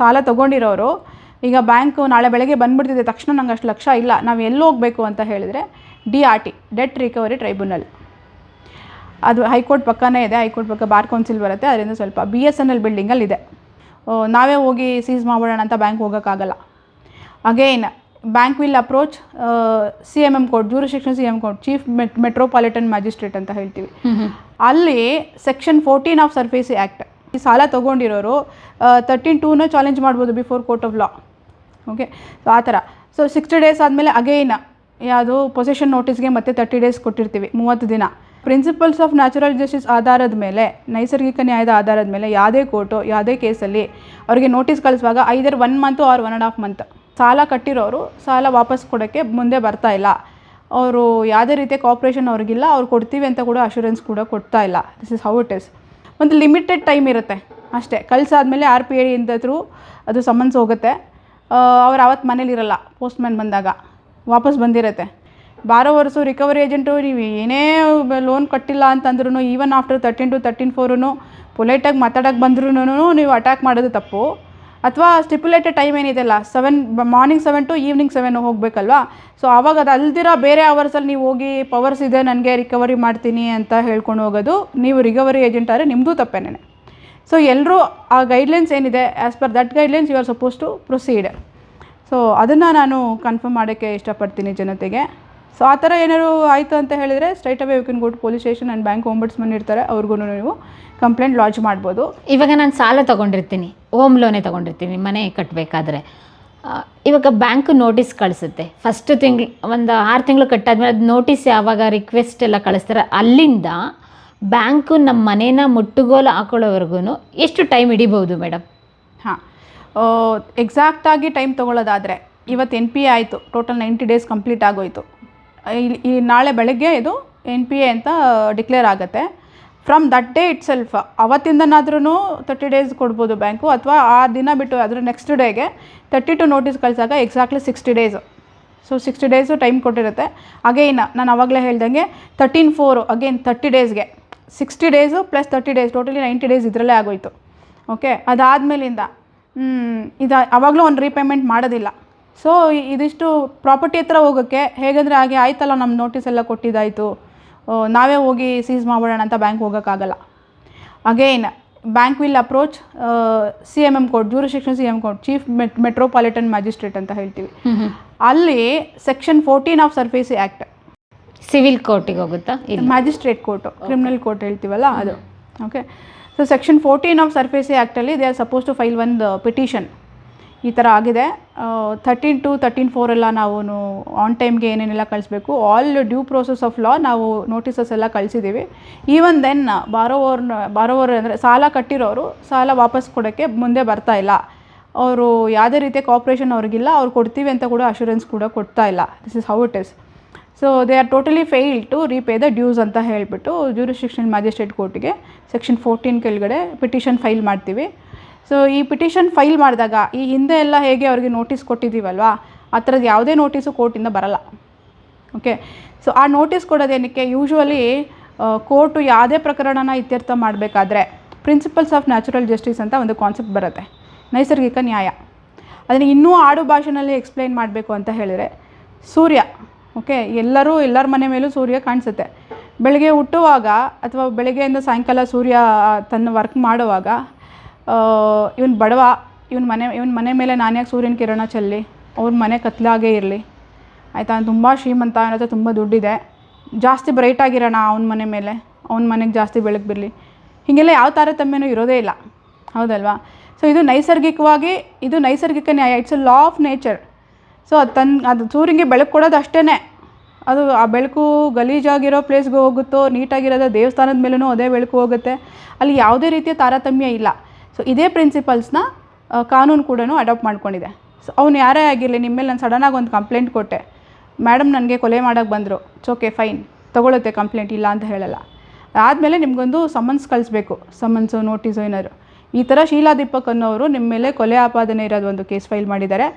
ಸಾಲ ತೊಗೊಂಡಿರೋರು ಈಗ ಬ್ಯಾಂಕು ನಾಳೆ ಬೆಳಗ್ಗೆ ಬಂದ್ಬಿಡ್ತಿದೆ ತಕ್ಷಣ ನಂಗೆ ಅಷ್ಟು ಲಕ್ಷ ಇಲ್ಲ ನಾವು ಎಲ್ಲಿ ಹೋಗಬೇಕು ಅಂತ ಹೇಳಿದರೆ D R T debt recovery tribunal. ಅದು ಹೈಕೋರ್ಟ್ ಪಕ್ಕನೇ ಇದೆ ಹೈಕೋರ್ಟ್ ಪಕ್ಕ ಬಾರ್ ಕೌನ್ಸಿಲ್ ಬರುತ್ತೆ ಅದರಿಂದ ಸ್ವಲ್ಪ ಬಿ ಎಸ್ ಎನ್ ಎಲ್ ಬಿಲ್ಡಿಂಗಲ್ಲಿ ಇದೆ. ನಾವೇ ಹೋಗಿ ಸೀಸ್ ಮಾಡೋಣ ಅಂತ ಬ್ಯಾಂಕ್ ಹೋಗೋಕ್ಕಾಗಲ್ಲ. Again bank will approach C M M court ಶಿಕ್ಷಣ C M court chief metropolitan magistrate ಅಂತ ಹೇಳ್ತೀವಿ. ಅಲ್ಲಿ section fourteen of SARFAESI act ಸಾಲ ತೊಗೊಂಡಿರೋರು ತರ್ಟೀನ್ ಟೂನ ಚಾಲೆಂಜ್ ಮಾಡ್ಬೋದು before court of law okay so ಆ ಥರ. ಸೊ ಸಿಕ್ಸ್ಟಿ ಡೇಸ್ ಆದಮೇಲೆ ಅಗೈನ್ ಯಾವುದು ಪೊಸೆಷನ್ ನೋಟಿಸ್ಗೆ ಮತ್ತೆ ತರ್ಟಿ ಡೇಸ್ ಕೊಟ್ಟಿರ್ತೀವಿ, ಮೂವತ್ತು ದಿನ. ಪ್ರಿನ್ಸಿಪಲ್ಸ್ ಆಫ್ ನ್ಯಾಚುರಲ್ ಜಸ್ಟಿಸ್ ಆಧಾರದ ಮೇಲೆ, ನೈಸರ್ಗಿಕ ನ್ಯಾಯದ ಆಧಾರದ ಮೇಲೆ ಯಾವುದೇ ಕೋರ್ಟು ಯಾವುದೇ ಕೇಸಲ್ಲಿ ಅವರಿಗೆ ನೋಟಿಸ್ ಕಳಿಸುವಾಗ either one month or one and half month ಸಾಲ ಕಟ್ಟಿರೋರು ಸಾಲ ವಾಪಸ್ ಕೊಡೋಕ್ಕೆ ಮುಂದೆ ಬರ್ತಾ ಇಲ್ಲ. ಅವರು ಯಾವುದೇ ರೀತಿಯ ಕಾಪ್ರೇಷನ್ ಅವ್ರಿಗಿಲ್ಲ, ಅವ್ರು ಕೊಡ್ತೀವಿ ಅಂತ ಕೂಡ ಅಶ್ಯೂರೆನ್ಸ್ ಕೂಡ ಕೊಡ್ತಾ ಇಲ್ಲ. This is how it is ಒಂದು ಲಿಮಿಟೆಡ್ ಟೈಮ್ ಇರುತ್ತೆ. ಅಷ್ಟೇ. ಕಳ್ಸಾದ್ಮೇಲೆ ಆರ್ ಪಿ ಐಯಿಂದ ಥ್ರೂ ಅದು ಸಮನ್ಸ್ ಹೋಗುತ್ತೆ. ಅವ್ರು ಆವತ್ತು ಮನೇಲಿರಲ್ಲ ಪೋಸ್ಟ್ಮ್ಯಾನ್ ಬಂದಾಗ. ವಾಪಸ್ ಬಂದಿರುತ್ತೆ. ಬಾರೋವರ್ಸು ರಿಕವರಿ ಏಜೆಂಟು ನೀವು ಏನೇ ಲೋನ್ ಕಟ್ಟಿಲ್ಲ ಅಂತಂದ್ರೂ even after thirteen two thirteen four ಪೊಲೈಟಾಗಿ ಮಾತಾಡೋಕೆ ಬಂದ್ರೂ ನೀವು ಅಟ್ಯಾಕ್ ಮಾಡೋದು ತಪ್ಪು. ಅಥವಾ ಸ್ಟಿಪ್ಯುಲೇಟೆಡ್ ಟೈಮ್ ಏನಿದೆಲ್ಲ seven morning seven to evening seven ಹೋಗಬೇಕಲ್ವಾ? So ಆವಾಗ ಅದು ಅಲ್ದಿರ ಬೇರೆ ಅವರ್ಸಲ್ಲಿ ನೀವು ಹೋಗಿ ಪವರ್ಸ್ ಇದೆ, ನನಗೆ ರಿಕವರಿ ಮಾಡ್ತೀನಿ ಅಂತ ಹೇಳ್ಕೊಂಡು ಹೋಗೋದು, ನೀವು ರಿಕವರಿ ಏಜೆಂಟ್ ಆದರೆ ನಿಮ್ಮದು ತಪ್ಪೇನೆ. ಸೊ ಎಲ್ಲರೂ ಆ ಗೈಡ್ಲೈನ್ಸ್ ಏನಿದೆ? As per that guidelines you are suppose to proceed so ಅದನ್ನು ನಾನು ಕನ್ಫರ್ಮ್ ಮಾಡೋಕ್ಕೆ ಇಷ್ಟಪಡ್ತೀನಿ ಜನತೆಗೆ. ಸೊ ಆ ಥರ ಏನಾದ್ರು ಆಯಿತು ಅಂತ ಹೇಳಿದರೆ straight away you can go to police station and bank ombudsman ಇರ್ತಾರೆ ಅವ್ರಿಗೂ ನೀವು ಕಂಪ್ಲೇಂಟ್ ಲಾಂಚ್ ಮಾಡ್ಬೋದು. ಇವಾಗ ನಾನು ಸಾಲ ತಗೊಂಡಿರ್ತೀನಿ. ಹೋಮ್ ಲೋನೇ ತಗೊಂಡಿರ್ತೀನಿ. ಮನೆ ಕಟ್ಟಬೇಕಾದ್ರೆ ಇವಾಗ ಬ್ಯಾಂಕ್ ನೋಟಿಸ್ ಕಳಿಸುತ್ತೆ. ಫಸ್ಟ್ ತಿಂಗ್ಳು ಒಂದು ಆರು ತಿಂಗಳು ಕಟ್ಟಾದ್ಮೇಲೆ ಅದು ನೋಟಿಸ್ ಯಾವಾಗ ರಿಕ್ವೆಸ್ಟ್ ಎಲ್ಲ ಕಳಿಸ್ತಾರೆ ಅಲ್ಲಿಂದ ಬ್ಯಾಂಕು ನಮ್ಮ ಮನೇನ ಮುಟ್ಟುಗೋಲು ಹಾಕೊಳ್ಳೋವರೆಗೂ ಎಷ್ಟು ಟೈಮ್ ಹಿಡಿಬೋದು ಮೇಡಮ್ ಹಾಂ. ಎಕ್ಸಾಕ್ಟಾಗಿ ಟೈಮ್ ತೊಗೊಳ್ಳೋದಾದರೆ ಇವತ್ತು ಎನ್ ಪಿ ಎ ಆಯಿತು. ಟೋಟಲ್ ನೈಂಟಿ ಡೇಸ್ ಕಂಪ್ಲೀಟ್ ಆಗೋಯಿತು. ಈ ನಾಳೆ ಬೆಳಗ್ಗೆ ಇದು ಎನ್ ಪಿ ಎ ಅಂತ ಡಿಕ್ಲೇರ್ ಆಗುತ್ತೆ. From that day itself ಅವತ್ತಿಂದನಾದ್ರೂ ತರ್ಟಿ ಡೇಸ್ ಕೊಡ್ಬೋದು ಬ್ಯಾಂಕು, ಅಥವಾ ಆ ದಿನ ಬಿಟ್ಟು ಅದರ ನೆಕ್ಸ್ಟ್ ಡೇಗೆ thirty two notice ಕಳಿಸಾಗ exactly sixty days so sixty days time ಕೊಟ್ಟಿರುತ್ತೆ. Again ನಾನು ಅವಾಗಲೇ ಹೇಳ್ದಂಗೆ ತರ್ಟೀನ್ ಫೋರು ಅಗೈನ್ ತರ್ಟಿ ಡೇಸ್ಗೆ sixty days plus thirty days totally ninety days ಇದರಲ್ಲೇ ಆಗೋಯಿತು. ಓಕೆ ಅದಾದಮೇಲಿಂದ ಇದು ಆವಾಗಲೂ ಒಂದು ರೀಪೇಮೆಂಟ್ ಮಾಡೋದಿಲ್ಲ. ಸೊ ಇದಿಷ್ಟು ಪ್ರಾಪರ್ಟಿ ಹತ್ರ ಹೋಗೋಕ್ಕೆ ಹೇಗಂದರೆ ಹಾಗೆ ಆಯ್ತಲ್ಲ ನಮ್ಮ ನೋಟಿಸ್ ಎಲ್ಲ ಕೊಟ್ಟಿದ್ದಾಯಿತು. ನಾವೇ ಹೋಗಿ ಸೀಸ್ ಮಾಡ್ಬಿಡೋಣ ಅಂತ ಬ್ಯಾಂಕ್ ಹೋಗೋಕ್ಕಾಗಲ್ಲ. Again bank will approach C M M court ದೂರಶಿಕ್ಷಣ C M court chief metropolitan magistrate ಅಂತ ಹೇಳ್ತೀವಿ. ಅಲ್ಲಿ section fourteen of SARFAESI act civil ಕೋರ್ಟಿಗೆ ಹೋಗುತ್ತಾ? ಮ್ಯಾಜಿಸ್ಟ್ರೇಟ್ ಕೋರ್ಟು ಕ್ರಿಮಿನಲ್ ಕೋರ್ಟ್ ಹೇಳ್ತೀವಲ್ಲ ಅದು. Okay so section fourteen of SARFAESI ಆ್ಯಕ್ಟಲ್ಲಿ they are suppose to file ಒಂದು petition ಈ ಥರ ಆಗಿದೆ. ಥರ್ಟೀನ್ ಟು ತರ್ಟೀನ್ ಫೋರೆಲ್ಲ ನಾವು ಆನ್ ಟೈಮ್ಗೆ ಏನೇನೆಲ್ಲ ಕಳಿಸ್ಬೇಕು all due process of law ನಾವು ನೋಟಿಸಸ್ ಎಲ್ಲ ಕಳಿಸಿದ್ದೀವಿ. ಈವನ್ ದೆನ್ ಬಾರೋವರ್ನ ಬಾರೋವರ್ ಅಂದರೆ ಸಾಲ ಕಟ್ಟಿರೋರು ಸಾಲ ವಾಪಸ್ ಕೊಡೋಕ್ಕೆ ಮುಂದೆ ಬರ್ತಾ ಇಲ್ಲ. ಅವರು ಯಾವುದೇ ರೀತಿಯ ಕಾಪ್ರೇಷನ್ ಅವ್ರಿಗಿಲ್ಲ, ಅವ್ರು ಕೊಡ್ತೀವಿ ಅಂತ ಕೂಡ ಅಶ್ಯೂರೆನ್ಸ್ ಕೂಡ ಕೊಡ್ತಾ ಇಲ್ಲ. This is how it is so they are totally fail to repay the dues ಅಂತ ಹೇಳಿಬಿಟ್ಟು ಜ್ಯೂರಿಸ್ಟಿಕ್ಷನ್ ಮ್ಯಾಜಿಸ್ಟ್ರೇಟ್ ಕೋರ್ಟಿಗೆ ಸೆಕ್ಷನ್ ಫೋರ್ಟೀನ್ ಕೆಳಗಡೆ ಪಿಟಿಷನ್ ಫೈಲ್ ಮಾಡ್ತೀವಿ. ಸೊ ಈ ಪಿಟಿಷನ್ ಫೈಲ್ ಮಾಡಿದಾಗ ಈ ಹಿಂದೆ ಎಲ್ಲ ಹೇಗೆ ಅವರಿಗೆ ನೋಟಿಸ್ ಕೊಟ್ಟಿದ್ದೀವಲ್ವಾ, ಆ ಥರದ್ದು ಯಾವುದೇ ನೋಟಿಸು ಕೋರ್ಟಿಂದ ಬರಲ್ಲ. ಓಕೆ ಸೊ ಆ ನೋಟಿಸ್ ಕೊಡೋದೇನಕ್ಕೆ ಯೂಶ್ವಲಿ ಕೋರ್ಟು ಯಾವುದೇ ಪ್ರಕರಣನ ಇತ್ಯರ್ಥ ಮಾಡಬೇಕಾದ್ರೆ ಪ್ರಿನ್ಸಿಪಲ್ಸ್ ಆಫ್ ನ್ಯಾಚುರಲ್ ಜಸ್ಟಿಸ್ ಅಂತ ಒಂದು ಕಾನ್ಸೆಪ್ಟ್ ಬರುತ್ತೆ. ನೈಸರ್ಗಿಕ ನ್ಯಾಯ. ಅದನ್ನು ಇನ್ನೂ ಆಡು ಭಾಷೆನಲ್ಲಿ ಎಕ್ಸ್ಪ್ಲೈನ್ ಮಾಡಬೇಕು ಅಂತ ಹೇಳಿದರೆ, ಸೂರ್ಯ ಓಕೆ ಎಲ್ಲರೂ ಎಲ್ಲರ ಮನೆ ಮೇಲೂ ಸೂರ್ಯ ಕಾಣಿಸುತ್ತೆ. ಬೆಳಗ್ಗೆ ಹುಟ್ಟುವಾಗ ಅಥವಾ ಬೆಳಗ್ಗೆಯಿಂದ ಸಾಯಂಕಾಲ ಸೂರ್ಯ ತನ್ನ ವರ್ಕ್ ಮಾಡುವಾಗ ಇವನು ಬಡವ, ಇವನ ಮನೆ ಇವನ ಮನೆ ಮೇಲೆ ನಾನ್ಯಾಕೆ ಸೂರ್ಯನ ಕಿರಣ ಚೆಲ್ಲಿ? ಅವ್ರ ಮನೆ ಕತ್ಲಾಗೇ ಇರಲಿ. ಆಯಿತಾ? ತುಂಬ ಶ್ರೀಮಂತ ಹತ್ರ ತುಂಬ ದುಡ್ಡಿದೆ. ಜಾಸ್ತಿ ಬ್ರೈಟ್ ಆಗಿರೋಣ ಅವನ ಮನೆ ಮೇಲೆ. ಅವನ ಮನೆಗೆ ಜಾಸ್ತಿ ಬೆಳಕು ಬರಲಿ ಹೀಗೆಲ್ಲ ಯಾವ ತಾರತಮ್ಯನೂ ಇರೋದೇ ಇಲ್ಲ. ಹೌದಲ್ವಾ? ಸೊ ಇದು ನೈಸರ್ಗಿಕವಾಗಿ, ಇದು ನೈಸರ್ಗಿಕ ನ್ಯಾಯ. It's a law of nature so ಅದು ತನ್ನ ಅದು ಸೂರ್ಯನಿಗೆ ಬೆಳಕು ಕೊಡೋದು ಅಷ್ಟೇ ಅದು ಆ ಬೆಳಕು ಗಲೀಜಾಗಿರೋ ಪ್ಲೇಸ್ಗೆ ಹೋಗುತ್ತೋ, ನೀಟಾಗಿರೋದು ದೇವಸ್ಥಾನದ ಮೇಲೂ ಅದೇ ಬೆಳಕು ಹೋಗುತ್ತೆ. ಅಲ್ಲಿ ಯಾವುದೇ ರೀತಿಯ ತಾರತಮ್ಯ ಇಲ್ಲ. ಸೊ ಇದೇ ಪ್ರಿನ್ಸಿಪಲ್ಸ್ನ ಕಾನೂನು ಕೂಡ ಅಡಾಪ್ಟ್ ಮಾಡ್ಕೊಂಡಿದೆ. ಸೊ ಅವ್ನು ಯಾರೇ ಆಗಿರಲಿ ನಿಮ್ಮ ಮೇಲೆ ನಾನು ಸಡನ್ನಾಗಿ ಒಂದು ಕಂಪ್ಲೇಂಟ್ ಕೊಟ್ಟೆ. ಮೇಡಮ್ ನನಗೆ ಕೊಲೆ ಮಾಡೋಕ್ಕೆ ಬಂದರು. ಓಕೆ ಫೈನ್ ತೊಗೊಳುತ್ತೆ ಕಂಪ್ಲೇಂಟ್ ಇಲ್ಲ ಅಂತ ಹೇಳಲ್ಲ. ಆದಮೇಲೆ ನಿಮಗೊಂದು ಸಮನ್ಸ್ ಕಳಿಸ್ಬೇಕು. ಸಮನ್ಸು ನೋಟಿಸು ಏನಾದ್ರು. ಈ ಥರ ಶೀಲಾ ದೀಪಕ್ ಅನ್ನೋರು ನಿಮ್ಮ ಮೇಲೆ ಕೊಲೆ ಆಪಾದನೆ ಇರೋದು ಒಂದು ಕೇಸ್ ಫೈಲ್ ಮಾಡಿದ್ದಾರೆ.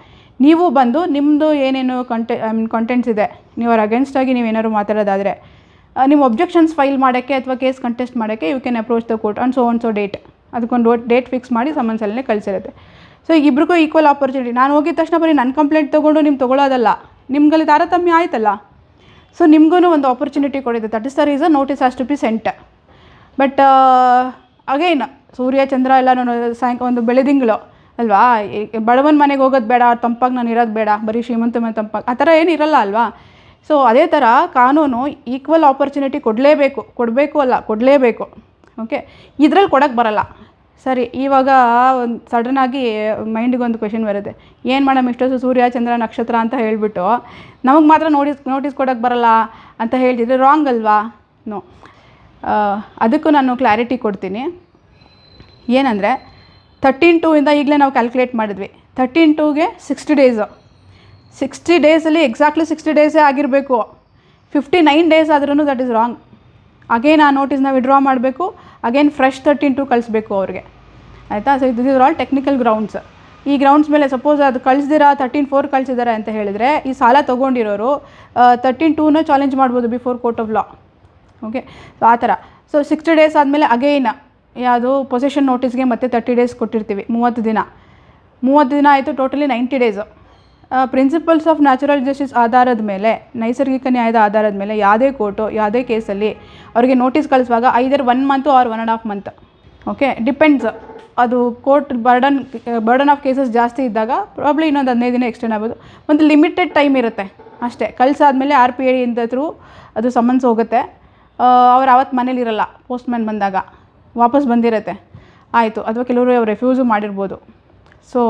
ನೀವು ಬಂದು ನಿಮ್ಮದು ಏನೇನು ಕಂಟೆ ಐ ಮೀನ್ ಕಂಟೆಂಟ್ಸ್ ಇದೆ, ನೀವು ಅವ್ರ ಅಗೇನ್ಸ್ಟಾಗಿ ನೀವು ಏನಾದ್ರು ಮಾತಾಡೋದಾದರೆ ನಿಮ್ಮ ಒಬ್ಜೆಕ್ಷನ್ಸ್ ಫೈಲ್ ಮಾಡೋಕ್ಕೆ ಅಥವಾ ಕೇಸ್ ಕಂಟೆಸ್ಟ್ ಮಾಡೋಕ್ಕೆ you can approach the court on so on so date ಅದಕ್ಕೊಂದು ಡೇಟ್ ಫಿಕ್ಸ್ ಮಾಡಿ ಸಮನ್ಸಲ್ಲೇ ಕಳಿಸಿರುತ್ತೆ. ಸೊ ಇಬ್ರಿಗೂ ಈಕ್ವಲ್ ಆಪರ್ಚುನಿಟಿ ನಾನು ಹೋಗಿದ ತಕ್ಷಣ ಬರೀ ನನ್ನ ಕಂಪ್ಲೇಂಟ್ ತೊಗೊಂಡು ನಿಮ್ಗೆ ತೊಗೊಳೋದಲ್ಲ. ನಿಮ್ಗಲ್ಲಿ ತಾರತಮ್ಯ ಆಯ್ತಲ್ಲ? ಸೊ ನಿಮಗೂ ಒಂದು opportunity ಕೊಡಿದೆ. That is the reason notice has to be sent but again ಸೂರ್ಯ, ಚಂದ್ರ ಎಲ್ಲ ಸಾಯಂಕಾಲ ಒಂದು ಬೆಳೆದಿಂಗಳು ಅಲ್ವಾ? ಬಡವನ ಮನೆಗೆ ಹೋಗೋದು ಬೇಡ, ತಂಪಾಗಿ ನಾನು ಇರೋದು ಬೇಡ, ಬರೀ ಶ್ರೀಮಂತ ಮನೆ ತಂಪಾಗಿ. ಆ ಥರ ಏನು ಇರಲ್ಲ ಅಲ್ವಾ? ಸೊ ಅದೇ ಥರ ಕಾನೂನು ಈಕ್ವಲ್ ಆಪರ್ಚುನಿಟಿ ಕೊಡಲೇಬೇಕು. ಕೊಡಬೇಕು ಅಲ್ಲ, ಕೊಡಲೇಬೇಕು. ಓಕೆ ಇದ್ರಲ್ಲಿ ಕೊಡೋಕ್ಕೆ ಬರಲ್ಲ. ಸರಿ, ಇವಾಗ ಒಂದು ಸಡನ್ನಾಗಿ ಮೈಂಡಿಗೆ ಒಂದು ಕ್ವೆಶನ್ ಬರುತ್ತೆ. ಏನು ಮೇಡಮ್ ಇಷ್ಟೊತ್ತು ಸೂರ್ಯ, ಚಂದ್ರ, ನಕ್ಷತ್ರ ಅಂತ ಹೇಳಿಬಿಟ್ಟು ನಮಗೆ ಮಾತ್ರ ನೋಟಿಸ್ ನೋಟಿಸ್ ಕೊಡೋಕ್ಕೆ ಬರಲ್ಲ ಅಂತ ಹೇಳ್ತಿದ್ರೆ ರಾಂಗ್ ಅಲ್ವಾ? ನೋ ಅದಕ್ಕೂ ನಾನು ಕ್ಲಾರಿಟಿ ಕೊಡ್ತೀನಿ. ಏನಂದರೆ ತರ್ಟೀನ್ ಟೂ ಇಂದ ಈಗಲೇ ನಾವು ಕ್ಯಾಲ್ಕುಲೇಟ್ ಮಾಡಿದ್ವಿ. ತರ್ಟೀನ್ ಟೂಗೆ ಸಿಕ್ಸ್ಟಿ ಡೇಸು ಸಿಕ್ಸ್ಟಿ ಡೇಸಲ್ಲಿ ಎಕ್ಸಾಕ್ಟ್ಲಿ ಸಿಕ್ಸ್ಟಿ ಡೇಸೇ ಆಗಿರಬೇಕು. ಫಿಫ್ಟಿ ನೈನ್ ಡೇಸ್ ಆದ್ರೂ ದಟ್ ಇಸ್ ರಾಂಗ್ ಅಗೇನ್ ಆ ನೋಟಿಸ್ನ ವಿಡ್ರಾ ಮಾಡಬೇಕು. ಅಗೇನ್ ಫ್ರೆಶ್ ತರ್ಟಿನ್ ಟು ಕಳಿಸ್ಬೇಕು ಅವ್ರಿಗೆ. ಆಯಿತಾ? So this is all technical grounds ಈ ಗ್ರೌಂಡ್ಸ್ ಮೇಲೆ ಸಪೋಸ್ ಅದು ಕಳಿಸ್ದಿರಾ ತರ್ಟೀನ್ ಫೋರ್ ಕಳಿಸಿದ್ದಾರೆ ಅಂತ ಹೇಳಿದರೆ, ಈ ಸಾಲ ತೊಗೊಂಡಿರೋರು ತರ್ಟೀನ್ ಟೂನ ಚಾಲೆಂಜ್ ಮಾಡ್ಬೋದು before court of law okay so ಆ ಥರ. ಸೊ ಸಿಕ್ಸ್ಟಿ ಡೇಸ್ ಆದಮೇಲೆ ಅಗೈನ್ ಯಾವುದು ಪೊಸಿಷನ್ ನೋಟಿಸ್ಗೆ ಮತ್ತೆ ತರ್ಟಿ ಡೇಸ್ ಕೊಟ್ಟಿರ್ತೀವಿ. ಮೂವತ್ತು ದಿನ. ಮೂವತ್ತು ದಿನ ಆಯಿತು totally ninety days principles of natural justice ಆಧಾರದ ಮೇಲೆ, ನೈಸರ್ಗಿಕ ನ್ಯಾಯದ ಆಧಾರದ ಮೇಲೆ ಯಾವುದೇ ಕೋರ್ಟು ಯಾವುದೇ ಕೇಸಲ್ಲಿ ಅವರಿಗೆ ನೋಟಿಸ್ ಕಳಿಸುವಾಗ either one month or one and half month okay depends ಅದು court burden burden of cases ಜಾಸ್ತಿ ಇದ್ದಾಗ ಪ್ರಾಬ್ಲಿ ಇನ್ನೊಂದು ಹದಿನೈದು ದಿನ ಎಕ್ಸ್ಟೆಂಡ್ ಆಗ್ಬೋದು. ಒಂದು ಲಿಮಿಟೆಡ್ ಟೈಮ್ ಇರುತ್ತೆ ಅಷ್ಟೇ. ಕಳ್ಸಾದ್ಮೇಲೆ ಆರ್ ಪಿ ಐ ಇಂದ ಥ್ರೂ ಅದು ಸಮನ್ಸ್ ಹೋಗುತ್ತೆ. ಅವ್ರು ಅವತ್ತು ಮನೇಲಿರಲ್ಲ ಪೋಸ್ಟ್ಮ್ಯಾನ್ ಬಂದಾಗ ವಾಪಸ್ ಬಂದಿರುತ್ತೆ. ಆಯಿತು. ಅಥವಾ ಕೆಲವರು ಅವ್ರು ರೆಫ್ಯೂಸು ಮಾಡಿರ್ಬೋದು. ಸೊ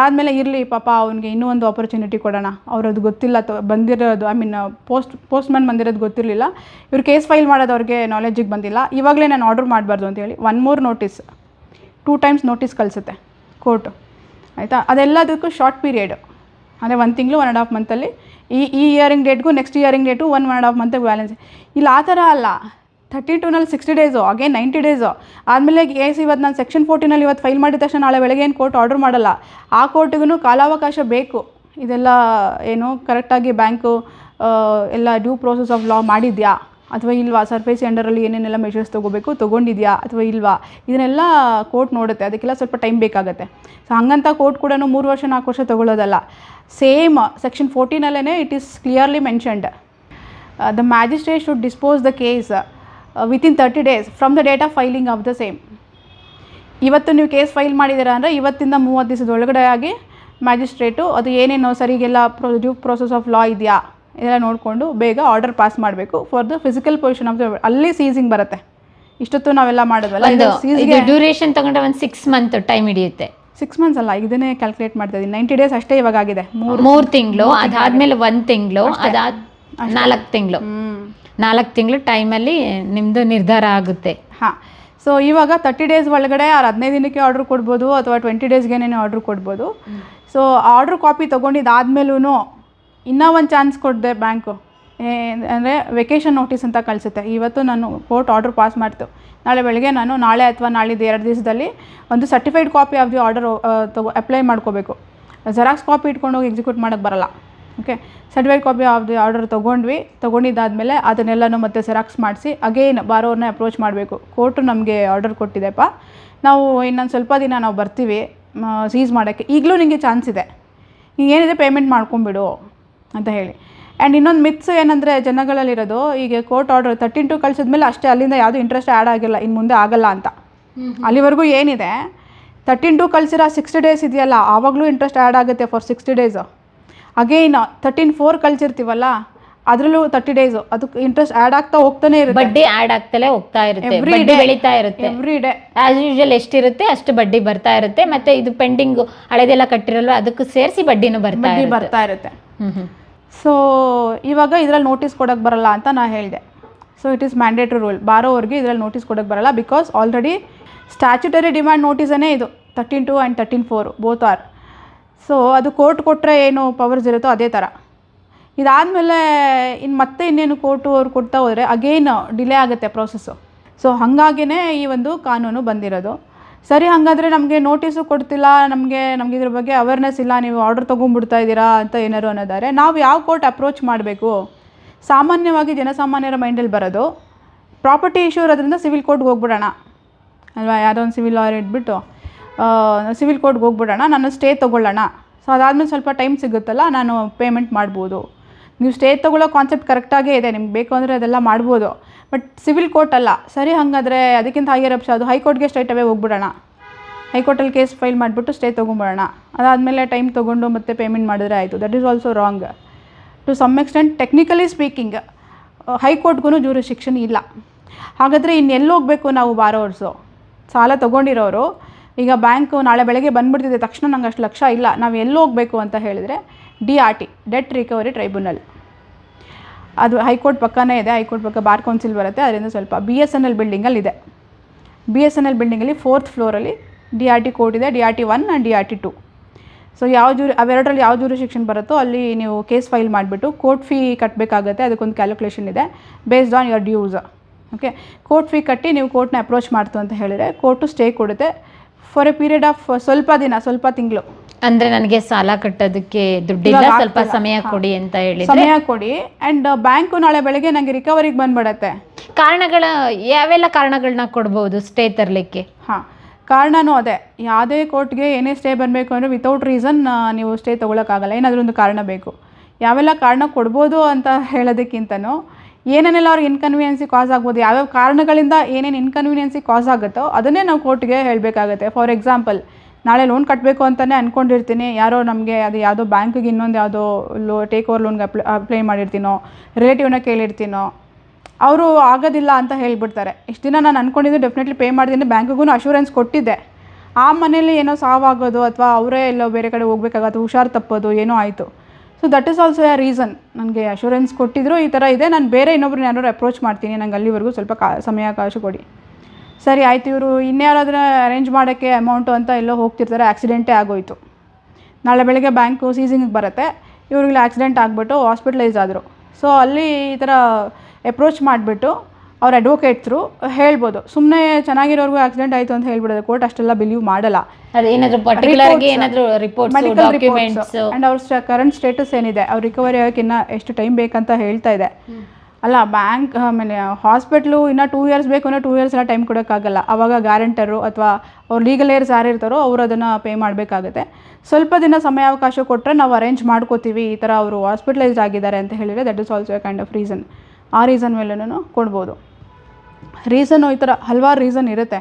ಆದಮೇಲೆ ಇರಲಿ, ಪಾಪ ಅವನಿಗೆ ಇನ್ನೂ ಒಂದು ಆಪರ್ಚುನಿಟಿ ಕೊಡೋಣ. ಅವ್ರದ್ದು ಗೊತ್ತಿಲ್ಲ, ತೊ, ಬಂದಿರೋದು ಐ ಮೀನ್ ಪೋಸ್ಟ್ ಪೋಸ್ಟ್ಮ್ಯಾನ್ ಬಂದಿರೋದು ಗೊತ್ತಿರಲಿಲ್ಲ. ಇವ್ರು ಕೇಸ್ ಫೈಲ್ ಮಾಡೋದು ಅವ್ರಿಗೆ ನಾಲೆಜಿಗೆ ಬಂದಿಲ್ಲ. ಇವಾಗಲೇ ನಾನು ಆರ್ಡರ್ ಮಾಡಬಾರ್ದು ಅಂತೇಳಿ one more notice two times notice ಕಳಿಸುತ್ತೆ court ಆಯಿತಾ? ಅದೆಲ್ಲದಕ್ಕೂ ಶಾರ್ಟ್ ಪೀರಿಯಡು ಅಂದರೆ ಒಂದು ತಿಂಗಳು ಒನ್ ಆ್ಯಂಡ್ ಹಾಫ್ ಮಂತಲ್ಲಿ ಈ ಈ hearing ಡೇಟ್ಗೂ next hearing date one one and half ಮಂತಿಗೆ balance ಇಲ್ಲಿ, ಆ ಥರ ಅಲ್ಲ. Thirty ಟೂನಲ್ಲಿ sixty days again ninety days. ಆದಮೇಲೆ ಕೇಸ್ ಇವತ್ತು ನಾನು ಸೆಕ್ಷನ್ ಫೋರ್ಟಿನಲ್ಲಿ ಇವತ್ತು ಫೈಲ್ ಮಾಡಿದ ತಕ್ಷಣ ನಾಳೆ ಬೆಳಗ್ಗೆ ಏನು ಕೋರ್ಟ್ ಆರ್ಡರ್ ಮಾಡಲ್ಲ. ಆ ಕೋರ್ಟಿಗೂ ಕಾಲಾವಕಾಶ ಬೇಕು. ಇದೆಲ್ಲ ಏನು ಕರೆಕ್ಟಾಗಿ ಬ್ಯಾಂಕು ಎಲ್ಲ ಡ್ಯೂ ಪ್ರೋಸೆಸ್ ಆಫ್ ಲಾ ಮಾಡಿದ್ಯಾ? ಅಥವಾ ಇಲ್ವಾ? ಸರ್ಫೇಸ್ ಅಂಡರಲ್ಲಿ ಏನೇನೆಲ್ಲ ಮೆಷರ್ಸ್ ತೊಗೋಬೇಕು, ತೊಗೊಂಡಿದ್ಯಾ? ಅಥವಾ ಇಲ್ವಾ? ಇದನ್ನೆಲ್ಲ ಕೋರ್ಟ್ ನೋಡುತ್ತೆ. ಅದಕ್ಕೆಲ್ಲ ಸ್ವಲ್ಪ ಟೈಮ್ ಬೇಕಾಗುತ್ತೆ. ಸೊ ಹಂಗಂತ ಕೋರ್ಟ್ ಕೂಡ ಮೂರು ವರ್ಷ, ನಾಲ್ಕು ವರ್ಷ ತೊಗೊಳ್ಳೋದಲ್ಲ same section ಫೋರ್ಟೀನಲ್ಲೇ it is clearly mentioned the magistrate should dispose the case within thirty days from the date of filing of the same ಇವತ್ತು ನೀವು ಕೇಸ್ ಫೈಲ್ ಮಾಡಿದ್ದೀರಾ ಅಂದರೆ ಇವತ್ತಿಂದ ಮೂವತ್ತು ದಿವಸದ ಒಳಗಡೆ ಆಗಿ ಮ್ಯಾಜಿಸ್ಟ್ರೇಟು ಅದು ಏನೇನು ಸರಿಗೆಲ್ಲ pro due process of law ಇದೆಯಾ ಇದೆಲ್ಲ ನೋಡಿಕೊಂಡು ಬೇಗ ಆರ್ಡರ್ ಪಾಸ್ ಮಾಡಬೇಕು for the physical position of the ಅಲ್ಲಿ ಸೀಸಿಂಗ್ ಬರುತ್ತೆ. ಇಷ್ಟೊತ್ತು ನಾವೆಲ್ಲ ಮಾಡೋದಲ್ಲ ಸೀಸ್ಗೆ ಡ್ಯೂರೇಷನ್ ತಗೊಂಡ್ರೆ ಒಂದು ಸಿಕ್ಸ್ ಮಂತ್ ಟೈಮ್ ಹಿಡಿಯುತ್ತೆ. ಸಿಕ್ಸ್ ಮಂತ್ಸ್ ಅಲ್ಲ ಇದನ್ನೇ ಕ್ಯಾಲ್ಕುಲೇಟ್ ಮಾಡ್ತಾ ಇದ್ದೀನಿ. ನೈಂಟಿ ಡೇಸ್ ಅಷ್ಟೇ ಇವಾಗ ಆಗಿದೆ ಮೂರು ಮೂರು ತಿಂಗಳು ಅದಾದ್ಮೇಲೆ ಒಂದು ತಿಂಗಳು ಅದಾದ ನಾಲ್ಕು ತಿಂಗಳು. ನಾಲ್ಕು ತಿಂಗಳು ಟೈಮಲ್ಲಿ ನಿಮ್ಮದು ನಿರ್ಧಾರ ಆಗುತ್ತೆ. ಹಾಂ. ಸೊ ಇವಾಗ ತರ್ಟಿ ಡೇಸ್ ಒಳಗಡೆ ಅವ್ರು ಹದಿನೈದು ದಿನಕ್ಕೆ ಆರ್ಡ್ರ್ ಕೊಡ್ಬೋದು ಅಥವಾ ಟ್ವೆಂಟಿ ಡೇಸ್ಗೇನೇ ಆರ್ಡ್ರ್ ಕೊಡ್ಬೋದು. ಸೊ ಆರ್ಡ್ರ್ ಕಾಪಿ ತೊಗೊಂಡಿದ್ದಾದ್ಮೇಲೂ ಇನ್ನೂ ಒಂದು ಚಾನ್ಸ್ ಕೊಡಿದೆ ಬ್ಯಾಂಕು ಅಂದರೆ ವೆಕೇಷನ್ ನೋಟಿಸ್ ಅಂತ ಕಳಿಸುತ್ತೆ. ಇವತ್ತು ನಾನು ಕೋರ್ಟ್ ಆರ್ಡ್ರ್ ಪಾಸ್ ಮಾಡ್ತು. ನಾಳೆ ಬೆಳಗ್ಗೆ ನಾನು, ನಾಳೆ ಅಥವಾ ನಾಳಿದ್ದು ಎರಡು ದಿವಸದಲ್ಲಿ ಒಂದು certified copy of the order ತಗೋ ಅಪ್ಲೈ ಮಾಡ್ಕೋಬೇಕು. ಜೆರಾಕ್ಸ್ ಕಾಪಿ ಇಟ್ಕೊಂಡು ಹೋಗಿ ಎಕ್ಸಿಕ್ಯೂಟ್ ಮಾಡೋಕ್ಕೆ ಬರಲ್ಲ. Okay certified copy of the order ತೊಗೊಂಡ್ವಿ. ತೊಗೊಂಡಿದ್ದಾದಮೇಲೆ ಅದನ್ನೆಲ್ಲನೂ ಮತ್ತೆ ಸೆರಾಕ್ಸ್ ಮಾಡಿಸಿ ಅಗೇನ್ ಬಾರೋವನ್ನ ಅಪ್ರೋಚ್ ಮಾಡಬೇಕು. ಕೋರ್ಟು ನಮಗೆ ಆರ್ಡರ್ ಕೊಟ್ಟಿದೆಪ್ಪ. ನಾವು ಇನ್ನೊಂದು ಸ್ವಲ್ಪ ದಿನ ನಾವು ಬರ್ತೀವಿ ಸೀಸ್ ಮಾಡೋಕ್ಕೆ. ಈಗಲೂ ನಿಮಗೆ ಚಾನ್ಸ್ ಇದೆ. ಈಗ ಏನಿದೆ ಪೇಮೆಂಟ್ ಮಾಡ್ಕೊಂಬಿಡು ಅಂತ ಹೇಳಿ. ಆ್ಯಂಡ್ ಇನ್ನೊಂದು ಮಿತ್ಸ್ ಏನಂದರೆ ಜನಗಳಲ್ಲಿರೋದು ಈಗ ಕೋರ್ಟ್ ಆರ್ಡರ್ ತರ್ಟಿನ್ ಟು ಕಳಿಸಿದ್ಮೇಲೆ ಅಷ್ಟೇ ಅಲ್ಲಿಂದ ಯಾವುದೂ ಇಂಟ್ರೆಸ್ಟ್ ಆ್ಯಡ್ ಆಗಿಲ್ಲ ಇನ್ನು ಮುಂದೆ ಆಗಲ್ಲ ಅಂತ. ಅಲ್ಲಿವರೆಗೂ ಏನಿದೆ? ತರ್ಟಿನ್ ಟು ಕಳಿಸಿರೋ ಸಿಕ್ಸ್ಟಿ ಡೇಸ್ ಇದೆಯಲ್ಲ ಆವಾಗಲೂ ಇಂಟ್ರೆಸ್ಟ್ ಆ್ಯಡ್ ಆಗುತ್ತೆ for sixty days again thirteen four ಕಳ್ಸಿರ್ತೀವಲ್ಲ ಅದರಲ್ಲೂ ತರ್ಟಿ ಡೇಸ್ ಅದಕ್ಕೆ ಇಂಟ್ರೆಸ್ಟ್ ಆ್ಯಡ್ ಆಗ್ತಾ ಹೋಗ್ತಾನೆ ಇರುತ್ತೆ. ಬಡ್ಡಿ ಆಡ್ ಆಗ್ತಲೇ ಹೋಗ್ತಾ ಇರುತ್ತೆ. Every ಬಡ್ಡಿ day. ಬೆಳೀತಾ ಇರುತ್ತೆ. ಎವ್ರಿ ಡೇ ಆಸ್ ಯೂಶುವಲ್ ಎಷ್ಟಿರುತ್ತೆ ಅಷ್ಟು ಬಡ್ಡಿ ಬರ್ತಾ ಇರುತ್ತೆ. ಮತ್ತೆ ಇದು ಪೆಂಡಿಂಗ್ ಹಳೆದೆಲ್ಲ ಕಟ್ಟಿರಲ್ವ ಅದಕ್ಕೆ ಸೇರಿಸಿ ಬಡ್ಡಿನೂ ಬರ್ತಾ ಬಡ್ಡಿ ಇರುತ್ತೆ. ಬರ್ತಾ ಇರುತ್ತೆ. ಹ್ಮ್ ಹ್ಮ್. ಸೊ ಇವಾಗ ಇದ್ರಲ್ಲಿ ನೋಟಿಸ್ ಕೊಡೋಕ್ಕೆ ಬರಲ್ಲ ಅಂತ ನಾ ಹೇಳಿದೆ. So it is mandatory rule ಬಾರೋವ್ರಿಗೆ ಇದ್ರಲ್ಲಿ ನೋಟಿಸ್ ಕೊಡೋಕ್ಕೆ ಬರಲ್ಲ ಬಿಕಾಸ್ ಆಲ್ರೆಡಿ ಸ್ಟ್ಯಾಚ್ಯುಟರಿ ಡಿಮ್ಯಾಂಡ್ ನೋಟಿಸನೇ ಇದು. Thirteen two and thirteen four both are so ಅದು ಕೋರ್ಟ್ ಕೊಟ್ಟರೆ ಏನು ಪವರ್ಸ್ ಇರುತ್ತೋ ಅದೇ ಥರ ಇದಾದಮೇಲೆ ಇನ್ನು ಮತ್ತೆ ಇನ್ನೇನು ಕೋರ್ಟು ಅವ್ರು ಕೊಡ್ತಾ ಹೋದರೆ ಅಗೇನ್ ಡಿಲೇ ಆಗುತ್ತೆ ಪ್ರೋಸೆಸ್ಸು ಸೊ ಹಾಗಾಗಿನೇ ಈ ಒಂದು ಕಾನೂನು ಬಂದಿರೋದು. ಸರಿ, ಹಾಗಾದರೆ ನಮಗೆ ನೋಟಿಸು ಕೊಡ್ತಿಲ್ಲ, ನಮಗೆ ನಮಗೆ ಇದ್ರ ಬಗ್ಗೆ ಅವೇರ್ನೆಸ್ ಇಲ್ಲ, ನೀವು ಆರ್ಡರ್ ತೊಗೊಂಡ್ಬಿಡ್ತಾ ಇದ್ದೀರಾ ಅಂತ ಏನಾರು ಅನ್ನೋದಾದರೆ ನಾವು ಯಾವ ಕೋರ್ಟ್ ಅಪ್ರೋಚ್ ಮಾಡಬೇಕು? ಸಾಮಾನ್ಯವಾಗಿ ಜನಸಾಮಾನ್ಯರ ಮೈಂಡಲ್ಲಿ ಬರೋದು ಪ್ರಾಪರ್ಟಿ ಇಶ್ಯೂ ಇರೋದ್ರಿಂದ ಸಿವಿಲ್ ಕೋರ್ಟ್ಗೆ ಹೋಗ್ಬಿಡೋಣ. ಅಲ್ವಾ? ಯಾವುದೋ ಒಂದು ಸಿವಿಲ್ ಲಾಯರ್ ಇಟ್ಬಿಟ್ಟು ಸಿವಿಲ್ ಕೋರ್ಟ್ಗೆ ಹೋಗ್ಬಿಡೋಣ ನಾನು ಸ್ಟೇ ತೊಗೊಳ್ಳೋಣ. ಸೊ ಅದಾದಮೇಲೆ ಸ್ವಲ್ಪ ಟೈಮ್ ಸಿಗುತ್ತಲ್ಲ, ನಾನು ಪೇಮೆಂಟ್ ಮಾಡ್ಬೋದು. ನೀವು ಸ್ಟೇ ತೊಗೊಳ್ಳೋ ಕಾನ್ಸೆಪ್ಟ್ ಕರೆಕ್ಟಾಗೇ ಇದೆ, ನಿಮ್ಗೆ ಬೇಕು ಅಂದರೆ ಅದೆಲ್ಲ ಮಾಡ್ಬೋದು. ಬಟ್ ಸಿವಿಲ್ ಕೋರ್ಟ್ ಅಲ್ಲ, ಸರಿ ಹಾಗಾದರೆ ಅದಕ್ಕಿಂತ ಹೈಯರ್ ಅಪ್ಸ್ ಅದು ಹೈಕೋರ್ಟ್ಗೆ ಸ್ಟ್ರೈಟ್ ಅವೇ ಹೋಗ್ಬಿಡೋಣ. ಹೈಕೋರ್ಟಲ್ಲಿ ಕೇಸ್ ಫೈಲ್ ಮಾಡಿಬಿಟ್ಟು ಸ್ಟೇ ತೊಗೊಂಬಿಡೋಣ ಅದಾದಮೇಲೆ ಟೈಮ್ ತೊಗೊಂಡು ಮತ್ತೆ ಪೇಮೆಂಟ್ ಮಾಡಿದ್ರೆ ಆಯಿತು. That is also wrong to some extent technically speaking ಹೈಕೋರ್ಟ್ಗೂ ಶಿಕ್ಷಣ ಇಲ್ಲ. ಹಾಗಾದರೆ ಇನ್ನೆಲ್ಲಿ ಹೋಗಬೇಕು ನಾವು ಬಾರೋರ್ಸು? ಸಾಲ ತೊಗೊಂಡಿರೋರು ಈಗ ಬ್ಯಾಂಕು ನಾಳೆ ಬೆಳಗ್ಗೆ ಬಂದ್ಬಿಡ್ತಿದೆ, ತಕ್ಷಣ ನಂಗೆ ಅಷ್ಟು ಲಕ್ಷ ಇಲ್ಲ, ನಾವು ಎಲ್ಲಿ ಹೋಗಬೇಕು ಅಂತ ಹೇಳಿದರೆ D R T debt recovery tribunal ಅದು ಹೈಕೋರ್ಟ್ ಪಕ್ಕನೇ ಇದೆ, ಹೈಕೋರ್ಟ್ ಪಕ್ಕ ಬಾರ್ ಕೌನ್ಸಿಲ್ ಬರುತ್ತೆ, ಅದರಿಂದ ಸ್ವಲ್ಪ ಬಿ ಎಸ್ ಎನ್ ಎಲ್ ಬಿಲ್ಡಿಂಗಲ್ಲಿ ಇದೆ. ಬಿ ಎಸ್ ಎನ್ ಎಲ್ ಬಿಲ್ಡಿಂಗಲ್ಲಿ ಫೋರ್ತ್ ಫ್ಲೋರಲ್ಲಿ ಡಿ ಆರ್ ಟಿ ಕೋರ್ಟ್ ಇದೆ D R T one and D R T two so ಯಾವ ಜೂರಿ, ಅವೆರಡರಲ್ಲಿ ಯಾವ ಜೂರಿಸ್ಟಿಕ್ಷನ್ ಬರುತ್ತೋ ಅಲ್ಲಿ ನೀವು ಕೇಸ್ ಫೈಲ್ ಮಾಡಿಬಿಟ್ಟು ಕೋರ್ಟ್ ಫೀ ಕಟ್ಟಬೇಕಾಗತ್ತೆ ಅದಕ್ಕೊಂದು ಕ್ಯಾಲ್ಕುಲೇಷನ್ ಇದೆ based on your dues okay court fee ಕಟ್ಟಿ ನೀವು ಕೋರ್ಟ್ನ ಅಪ್ರೋಚ್ ಮಾಡ್ತು ಅಂತ ಹೇಳಿದರೆ ಕೋರ್ಟು ಸ್ಟೇ ಕೊಡುತ್ತೆ. ಫಾರ್ ಎ ಪೀರಿಯಡ್ ಆಫ್ ಸ್ವಲ್ಪ ದಿನ ಸ್ವಲ್ಪ ತಿಂಗಳು. ಅಂದ್ರೆ ನನಗೆ ಸಾಲ ಕಟ್ಟೋದಕ್ಕೆ ದುಡ್ಡಿಲ್ಲ ಇವಾಗ ಸ್ವಲ್ಪ ಆಗ್ತಿಲ್ಲ. ಸಮಯ ಕೊಡಿ ಅಂತ ಹೇಳಿದ್ರೆ? ಸಮಯ ಕೊಡಿ. ಅಂಡ್ ಬ್ಯಾಂಕು ನಾಳೆ ಬೆಳಗ್ಗೆ ನಂಗೆ ರಿಕವರಿಗೆ ಬಂದ್ಬಿಡತ್ತೆ. ಕಾರಣಗಳ ಯಾವೆಲ್ಲ ಕಾರಣಗಳನ್ನ ಕೊಡ್ಬೋದು ಸ್ಟೇ ತರಲಿಕ್ಕೆ? ಹಾ. ಕಾರಣನೂ ಅದೇ. ಯಾವುದೇ ಕೋರ್ಟ್ಗೆ ಏನೇ ಸ್ಟೇ ಬರಬೇಕು ಅಂದರೆ ವಿತೌಟ್ ರೀಸನ್ ನೀವು ಸ್ಟೇ ತೊಗೊಳಕ್ಕಾಗಲ್ಲ. ಏನಾದರೂ ಒಂದು ಕಾರಣ ಬೇಕು. ಯಾವೆಲ್ಲ ಕಾರಣ ಕೊಡ್ಬೋದು ಅಂತ ಹೇಳೋದಕ್ಕಿಂತನೂ ಏನೇನೆಲ್ಲ ಅವ್ರಿಗೆ ಇನ್ಕನ್ವೀನಿಯನ್ಸಿ ಕಾಸ್ ಆಗ್ಬೋದು, ಯಾವ್ಯಾವ ಕಾರಣಗಳಿಂದ ಏನೇನು ಇನ್ಕನ್ವೀನಿಯನ್ಸಿ ಕಾಸ್ ಆಗುತ್ತೋ ಅದನ್ನೇ ನಾವು ಕೋರ್ಟ್ಗೆ ಹೇಳಬೇಕಾಗುತ್ತೆ. ಫಾರ್ ಎಕ್ಸಾಂಪಲ್ ನಾಳೆ ಲೋನ್ ಕಟ್ಟಬೇಕು ಅಂತಲೇ ಅಂದ್ಕೊಂಡಿರ್ತೀನಿ ಯಾರೋ ನಮಗೆ ಅದು ಯಾವುದೋ ಬ್ಯಾಂಕಿಗೆ ಇನ್ನೊಂದು ಯಾವುದೋ ಲೋ ಟೇಕ್ ಓವರ್ ಲೋನ್ಗೆ ಅಪ್ಲೈ ಅಪ್ಲೈ ಮಾಡಿರ್ತೀನೋ ರಿಲೇಟಿವ್ನ ಕೇಳಿರ್ತೀನೋ, ಅವರು ಆಗೋದಿಲ್ಲ ಅಂತ ಹೇಳಿಬಿಡ್ತಾರೆ. ಇಷ್ಟು ದಿನ ನಾನು ಅಂದ್ಕೊಂಡಿದ್ದು ಡೆಫಿನೆಟ್ಲಿ ಪೇ ಮಾಡಿದ್ದೀನಿ ಬ್ಯಾಂಕಿಗೂ ಅಶೂರೆನ್ಸ್ ಕೊಟ್ಟಿದ್ದೆ. ಆ ಮನೇಲಿ ಏನೋ ಸಾವಾಗೋದು ಅಥವಾ ಅವರೇ ಎಲ್ಲೋ ಬೇರೆ ಕಡೆ ಹೋಗ್ಬೇಕಾಗತ್ತೆ, ಹುಷಾರು ತಪ್ಪೋದು, ಏನೋ ಆಯಿತು. So that is also a reason ನನಗೆ ಅಶೂರೆನ್ಸ್ ಕೊಟ್ಟಿದ್ರು, ಈ ಥರ ಇದೆ. ನಾನು ಬೇರೆ ಇನ್ನೊಬ್ರು ಯಾರು ಅಪ್ರೋಚ್ ಮಾಡ್ತೀನಿ. ನಂಗೆ ಅಲ್ಲಿವರೆಗೂ ಸ್ವಲ್ಪ ಕಾ ಸಮಯಾವಕಾಶ ಕೊಡಿ. ಸರಿ, ಆಯಿತು. ಇವರು ಇನ್ಯಾರಾದ್ರೂ ಅರೇಂಜ್ ಮಾಡೋಕ್ಕೆ ಅಮೌಂಟು ಅಂತ ಎಲ್ಲೋ ಹೋಗ್ತಿರ್ತಾರೆ. ಆಕ್ಸಿಡೆಂಟೇ ಆಗೋಯಿತು. ನಾಳೆ ಬೆಳಗ್ಗೆ ಬ್ಯಾಂಕು ಸೀಸಿಂಗಿಗೆ ಬರುತ್ತೆ. ಇವ್ರಿಗೆ ಆಕ್ಸಿಡೆಂಟ್ ಆಗಿಬಿಟ್ಟು ಹಾಸ್ಪಿಟ್ಲೈಸ್ ಆದರು. ಸೊ ಅಲ್ಲಿ ಈ ಥರ ಅಪ್ರೋಚ್ ಮಾಡಿಬಿಟ್ಟು ಅವ್ರ ಅಡ್ವೊಕೇಟ್ಸ್ರು ಹೇಳ್ಬೋದು. ಸುಮ್ಮನೆ ಚೆನ್ನಾಗಿರೋರ್ಗು ಆಕ್ಸಿಡೆಂಟ್ ಆಯಿತು ಅಂತ ಹೇಳ್ಬಿಡೋದು ಕೋರ್ಟ್ ಅಷ್ಟೆಲ್ಲ ಬಿಲೀವ್ ಮಾಡಲ್ಲ. ಅಂಡ್ ಆ್ಯಂಡ್ ಅವ್ರ ಕರೆಂಟ್ ಸ್ಟೇಟಸ್ ಏನಿದೆ ಅವ್ರು ರಿಕವರಿ ಆಗೋಕೆ ಇನ್ನೂ ಎಷ್ಟು ಟೈಮ್ ಬೇಕಂತ ಹೇಳ್ತಾ ಇದೆ. ಅಲ್ಲ ಬ್ಯಾಂಕ್ ಆಮೇಲೆ ಹಾಸ್ಪಿಟ್ಲು ಇನ್ನೂ ಟೂ ಇಯರ್ಸ್ ಬೇಕು ಅನ್ನೋ ಟೂ ಇಯರ್ಸ್ ಎಲ್ಲ ಟೈಮ್ ಕೊಡೋಕ್ಕಾಗಲ್ಲ ಅವಾಗ ಗ್ಯಾರಂಟರು ಅಥವಾ ಅವ್ರು ಲೀಗಲ್ ಏರ್ಸ್ ಯಾರು ಇರ್ತಾರೋ ಅವರು ಅದನ್ನು ಪೇ ಮಾಡಬೇಕಾಗುತ್ತೆ. ಸ್ವಲ್ಪ ದಿನ ಸಮಯಾವಕಾಶ ಕೊಟ್ಟರೆ ನಾವು ಅರೇಂಜ್ ಮಾಡ್ಕೋತೀವಿ ಈ ಥರ ಅವರು ಹಾಸ್ಪಿಟಲೈಸ್ಡ್ ಆಗಿದ್ದಾರೆ ಅಂತ ಹೇಳಿದರೆ that is also a kind of reason ಆ ರೀಸನ್ ಮೇಲೂ ಕೊಡ್ಬೋದು. ರೀಸನ್ನು ಈ ಥರ ಹಲವಾರು ರೀಸನ್ ಇರುತ್ತೆ.